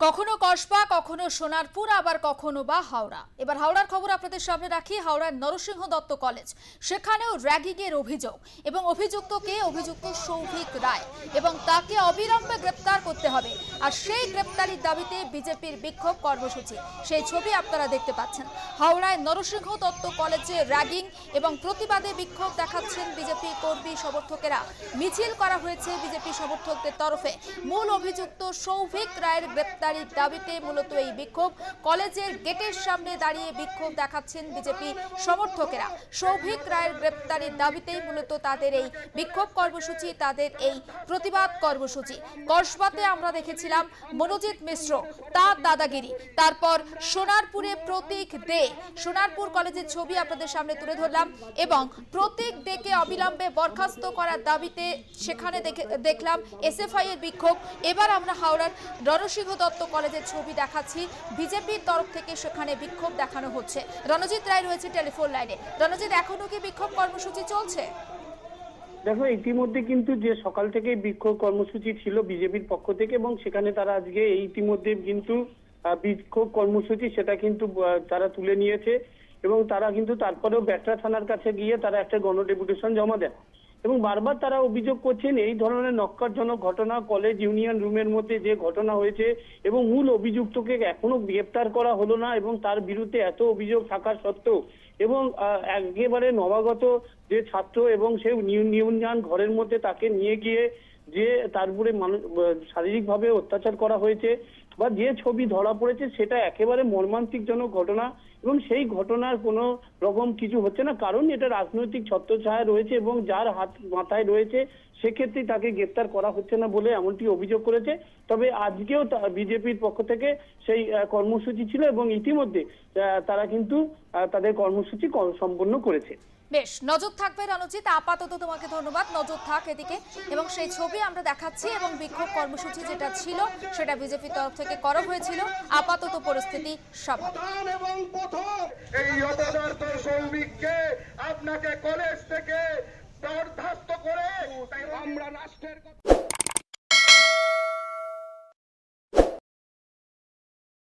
কখনো কসবা, কখনো সোনারপুর, আবার কখনো বা হাওড়া। এবার হাওড়ার খবর আপনাদের সামনে রাখি, হাওড়ার নরসিংহ দত্ত কলেজ। সেখানেও র্যাগিংয়ের অভিযোগ এবং অভিযুক্তকে অভিযুক্ত সৌভিক রায় এবং তাকে অবিলম্বে গ্রেপ্তার করতে হবে। আর সেই গ্রেপ্তারির দাবিতে বিজেপির বিক্ষোভ কর্মসূচি। সেই ছবি আপনারা দেখতে পাচ্ছেন। হাওড়ায় নরসিংহ দত্ত কলেজে র্যাগিং এবং প্রতিবাদে বিক্ষোভ দেখাচ্ছেন বিজেপি কর্মী সমর্থকেরা। মিছিল করা হয়েছে বিজেপি সমর্থকদের তরফে। মূল অভিযুক্ত সৌভিক রায়ের গ্রেপ্তারির দাবিতে মূলত এই বিক্ষোভ। কলেজের গেটের সামনে দাঁড়িয়ে বিক্ষোভ দেখাচ্ছেন বিজেপি সমর্থকেরা। সৌভিক রায়ের গ্রেপ্তারির দাবিতেই মূলত তাদের এই বিক্ষোভ কর্মসূচি, তাদের এই প্রতিবাদ কর্মসূচি। কসবাতে আমরা দেখেছিলাম মনোজিৎ মিশ্র, তার দাদাগিরি। তারপর সোনারপুরে প্রতীক দে। সোনারপুর কলেজের ছবি আপনাদের সামনে তুলে ধরলাম এবং প্রতীক দেকে অবিলম্বে বরখাস্ত করার দাবিতে সেখানে দেখে দেখলাম এসএফআই এর বিক্ষোভ। এবার আমরা হাওড়ার রণসিংহ দত্ত কলেজের ছবি দেখাচ্ছি। বিজেপির তরফ থেকে সেখানে বিক্ষোভ দেখানো হচ্ছে। রণজিৎ রায় রয়েছে টেলিফোন লাইনে। রণজিৎ, এখনও কি বিক্ষোভ কর্মসূচি চলছে? দেখো, ইতিমধ্যে কিন্তু যে সকাল থেকে বিক্ষোভ কর্মসূচি ছিল বিজেপির পক্ষ থেকে এবং সেখানে তারা আজকে ইতিমধ্যে কিন্তু বিক্ষোভ কর্মসূচি সেটা কিন্তু তারা তুলে নিয়েছে এবং তারা কিন্তু তারপরেও ব্যাটরা থানার কাছে গিয়ে তারা একটা গণ ডেপুটেশন জমা দেন এবং বারবার তারা অভিযোগ করছেন এই ধরনের নক্কারজনক ঘটনা কলেজ ইউনিয়ন রুমের মধ্যে যে ঘটনা হয়েছে এবং মূল অভিযুক্তকে এখনও গ্রেপ্তার করা হলো না এবং তার বিরুদ্ধে এত অভিযোগ থাকা সত্ত্বেও এবং একেবারে নবাগত যে ছাত্র এবং সে ইউনিয়ন ঘরের মধ্যে তাকে নিয়ে গিয়ে যে তার উপরে মানুষ শারীরিকভাবে অত্যাচার করা হয়েছে বা যে ছবি ধরা পড়েছে সেটা একেবারে মর্মান্তিকজনক ঘটনা এবং সেই ঘটনার কোনো রকম কিছু হচ্ছে না। কারণ এটা রাজনৈতিক ছত্রছায়া রয়েছে এবং যার হাত মাথায় রয়েছে সেক্ষেত্রে তাকে গ্রেপ্তার করা হচ্ছে না বলে এমনটি অভিযোগ করেছে। তবে আজকেও বিজেপির পক্ষ থেকে সেই কর্মসূচি ছিল এবং ইতিমধ্যে তারা কিন্তু তাদের কর্মসূচি সম্পন্ন করেছে। বেশ নজর থাকবে রণজিৎ। আপাতত তোমাকে ধন্যবাদ। নজর থাক এদিকে। এবং সেই ছবি আমরা দেখাচ্ছি এবং বিক্ষোভ কর্মসূচি যেটা ছিল সেটা বিজেপির তরফ থেকে করা হয়েছিল। আপাতত পরিস্থিতি স্বাভাবিক। এবং এই অপদার্থ শ্রমিককে আপনাকে কলেজ থেকে বরখাস্ত করে আমরা রাষ্ট্রের কথা